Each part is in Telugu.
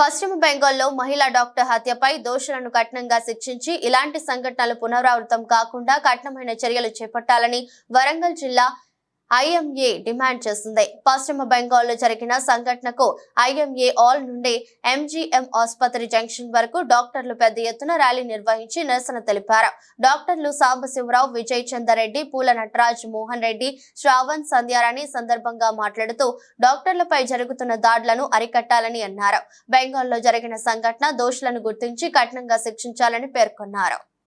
పశ్చిమ బెంగాల్లో మహిళా డాక్టర్ హత్యపై దోషులను కఠినంగా శిక్షించి ఇలాంటి సంఘటనలు పునరావృతం కాకుండా కఠినమైన చర్యలు చేపట్టాలని వరంగల్ జిల్లా ఐఎంఏ డిమాండ్ చేసింది పశ్చిమ బెంగాల్లో జరిగిన సంఘటనకు ఐఎంఏ ఆల్ నుండి ఎంజీఎం ఆసుపత్రి జంక్షన్ వరకు డాక్టర్లు పెద్ద ఎత్తున ర్యాలీ నిర్వహించి నిరసన తెలిపారు. డాక్టర్లు సాంబశివరావు విజయ్ చందరెడ్డి పూల నటరాజ్ మోహన్ రెడ్డి శ్రావణ్ సంధ్యారాణి సందర్భంగా మాట్లాడుతూ డాక్టర్లపై జరుగుతున్న దాడులను అరికట్టాలని అన్నారు. బెంగాల్లో జరిగిన సంఘటన దోషులను గుర్తించి కఠినంగా శిక్షించాలని పేర్కొన్నారు.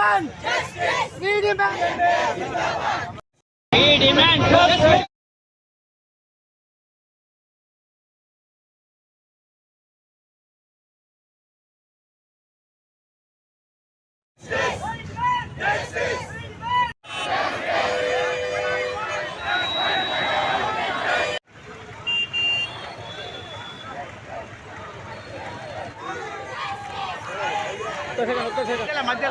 demand justice. We demand. We demand justice. ಮಧ್ಯ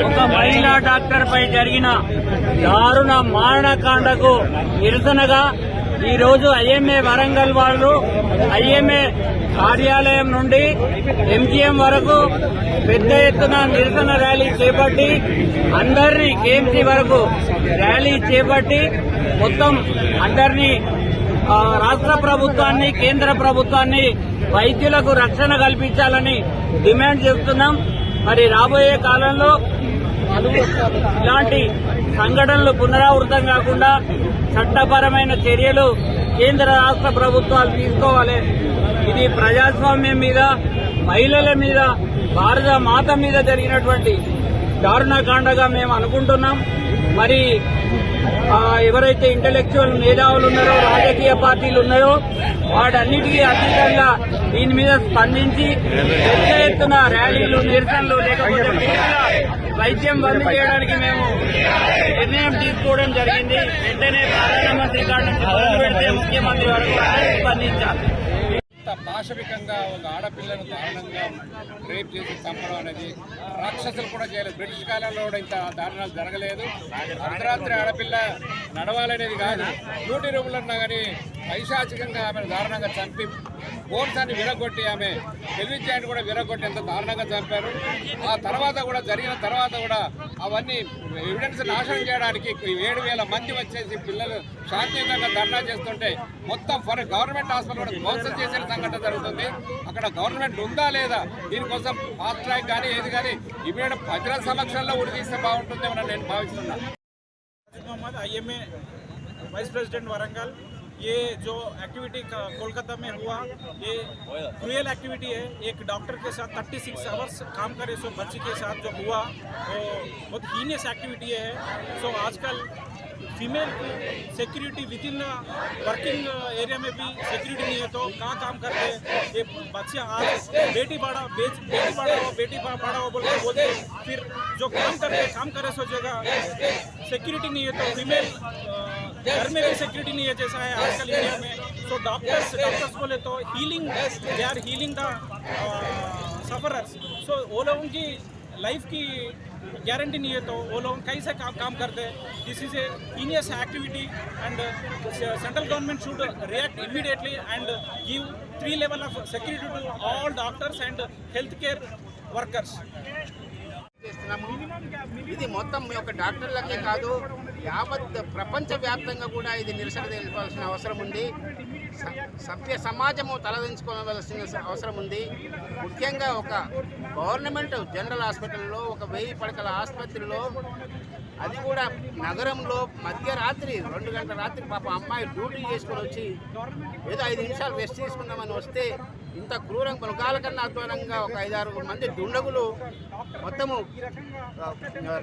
ఒక మహిళా డాక్టర్ పై జరిగిన దారుణ మారణకాండకు నిరసనగా ఈ రోజు ఐఎంఏ వరంగల్ వాళ్ళు ఐఎంఏ కార్యాలయం నుండి ఎంజీఎం వరకు పెద్ద ఎత్తున నిరసన ర్యాలీ చేపట్టి అందరినీ కేఎంసీ వరకు ర్యాలీ చేపట్టి మొత్తం అందరినీ రాష్ట్ర ప్రభుత్వాన్ని కేంద్ర ప్రభుత్వాన్ని వైద్యులకు రక్షణ కల్పించాలని డిమాండ్ చేస్తున్నాం. మరి రాబోయే కాలంలో ఇలాంటి సంఘటనలు పునరావృతం కాకుండా చట్టపరమైన చర్యలు కేంద్ర రాష్ట్ర ప్రభుత్వాలు తీసుకోవాలి. ఇది ప్రజాస్వామ్యం మీద మహిళల మీద భారత మాత మీద జరిగినటువంటి దారుణకాండగా మేము అనుకుంటున్నాం. మరి ఎవరైతే ఇంటలెక్చువల్ మేధావులు ఉన్నారో రాజకీయ పార్టీలు ఉన్నాయో వాటన్నిటికీ అతీతంగా దీని మీద స్పందించి పెద్ద ఎత్తున ర్యాలీలు నిరసనలు లేకపోతే వైద్యం బంద్ చేయడానికి మేము నిర్ణయం తీసుకోవడం జరిగింది. వెంటనే ప్రధానమంత్రి కాడ నుంచి మొదలు పెడితే ముఖ్యమంత్రి వరకు స్పందించాలి. పాశవికంగా ఒక ఆడపిల్లను దారుణంగా రేప్ చేసి చంపడం అనేది రాక్షసులు కూడా చేయలేదు. బ్రిటిష్ కాలంలో కూడా ఇంత దారుణాలు జరగలేదు. అర్ధరాత్రి ఆడపిల్ల నడవాలనేది కాదు. డ్యూటీ రూమ్లో ఉన్నా కానీ పైశాచికంగా ఆమెను దారుణంగా చంపి బోర్సాన్ని విరగొట్టి ఆమె టెలివిజన్ కూడా విరగొట్టి ఎంత దారుణంగా చంపారు. ఆ తర్వాత కూడా జరిగిన తర్వాత కూడా అవన్నీ ఎవిడెన్స్ నాశనం చేయడానికి ఏడు వేల మంది వచ్చేసి పిల్లలు శాంతియుతంగా ధర్నా చేస్తుంటే మొత్తం ఫర్ గవర్నమెంట్ హాస్పిటల్ మోసం చేసిన సంఘటన జరుగుతుంది. అక్కడ గవర్నమెంట్ ఉందా లేదా? దీనికోసం ఫాస్ట్ ట్రాక్ కానీ ఏది కానీ ఇవేడు ప్రజల సమక్షంలో ఉడిదీస్తే బాగుంటుందేమో నేను భావిస్తున్నాను ఐఎంఏ వైస్ ప్రెసిడెంట్ వరంగల్. ये जो एक्टिविटी कोलकाता में हुआ, ये क्रूएल एक्टिविटी है। एक डॉक्टर के साथ 36 सिक्स आवर्स काम करे, सो बच्ची के साथ जो हुआ, वो बहुत हीनियस एक्टिविटी है। सो आजकल female security within working area में भी सिक्योरिटी नहीं है तो कहाँ काम करते हैं? ये बच्चे आज बेटी पढ़ाओ बेटी पढ़ाओ बेटी पढ़ा- पढ़ाओ बोल के बोलते फिर जो काम करते, काम करे सो जगह सिक्योरिटी नहीं है तो फीमेल घर में भी सिक्योरिटी नहीं है जैसा है आजकल इंडिया में। तो डॉक्टर्स डॉक्टर्स बोले तो healing they are healing the sufferers so वो लोगों की लाइफ की गारंटी नहीं है तो वो लोग कैसे काम काम करते हैं। This is a activity and central government should react immediately and give three level of security to all doctors and health care workers చేస్తున్నాము. ఇది మొత్తం మీ యొక్క డాక్టర్లకే కాదు యావత్ ప్రపంచ వ్యాప్తంగా కూడా ఇది నిరసన తెలిపాల్సిన అవసరం ఉంది. స- సభ్య సమాజము తలదించుకోవలసిన అవసరం ఉంది. ముఖ్యంగా ఒక గవర్నమెంట్ జనరల్ హాస్పిటల్లో ఒక వెయ్యి పడకల ఆసుపత్రిలో అది కూడా నగరంలో మధ్యరాత్రి రెండు గంటల రాత్రి పాప అమ్మాయి డ్యూటీ చేసుకొని వచ్చి ఏదో ఐదు నిమిషాలు రెస్ట్ తీసుకుందామని వస్తే ఇంత క్రూరం మృగాల కన్నా అధ్వానంగా ఒక ఐదారు మంది దుండగులు మొత్తము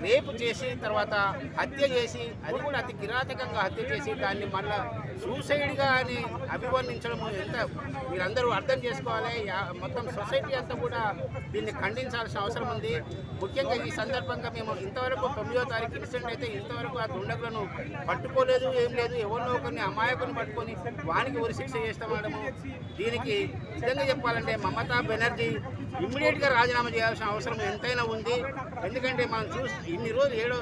రేపు చేసి తర్వాత హత్య చేసి అది కూడా అతి కిరాతకంగా హత్య చేసి దాన్ని మళ్ళా సూసైడ్గా అని అభివర్ణించడం ఎంత మీరందరూ అర్థం చేసుకోవాలి. మొత్తం సొసైటీ అంతా కూడా దీన్ని ఖండించాల్సిన అవసరం ఉంది. ముఖ్యంగా ఈ సందర్భంగా మేము ఇంతవరకు తొమ్మిదో తారీఖు ఇన్సిడెంట్ అయితే ఇంతవరకు ఆ దుండగులను పట్టుకోలేదు ఏం లేదు. ఎవరినో ఒకరిని అమాయకుని పట్టుకొని వానికి ఉరి శిక్ష చేస్తామనడము. దీనికి నిజంగా చెప్పాలంటే మమతా బెనర్జీ ఇమ్మీడియట్గా రాజీనామా చేయాల్సిన అవసరం ఎంతైనా ఉంది. ఎందుకంటే మనం చూసి ఇన్ని రోజులు ఏడో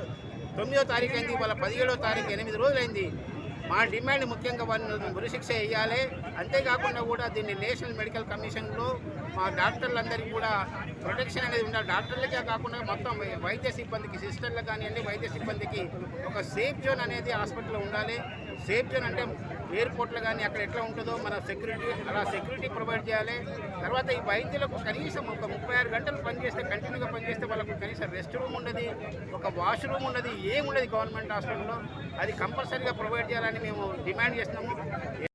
తొమ్మిదో తారీఖు అయింది వాళ్ళ పదిహేడో తారీఖు ఎనిమిది రోజులైంది మా డిమాండ్ ముఖ్యంగా వారిని గురిశిక్ష వేయాలి. అంతేకాకుండా కూడా దీన్ని నేషనల్ మెడికల్ కమిషన్లో మా డాక్టర్లందరికీ కూడా ప్రొటెక్షన్ అనేది ఉండాలి. డాక్టర్లకే కాకుండా మొత్తం వైద్య సిబ్బందికి సిస్టర్లకు కానివ్వండి వైద్య సిబ్బందికి ఒక సేఫ్ జోన్ అనేది హాస్పిటల్లో ఉండాలి. సేఫ్ జోన్ అంటే ఎయిర్పోర్ట్లు కానీ అక్కడ ఎట్లా ఉంటుందో మన సెక్యూరిటీ అలా సెక్యూరిటీ ప్రొవైడ్ చేయాలి. తర్వాత ఈ వైద్యులకు కనీసం ఒక ముప్పై ఆరు గంటలు పనిచేస్తే కంటిన్యూగా పనిచేస్తే వాళ్ళకు కనీసం రెస్ట్ రూమ్ ఉండదు ఒక వాష్ రూమ్ ఉండదు ఏముండదు గవర్నమెంట్ హాస్పిటల్లో. అది కంపల్సరీగా ప్రొవైడ్ చేయాలని మేము డిమాండ్ చేస్తున్నాము.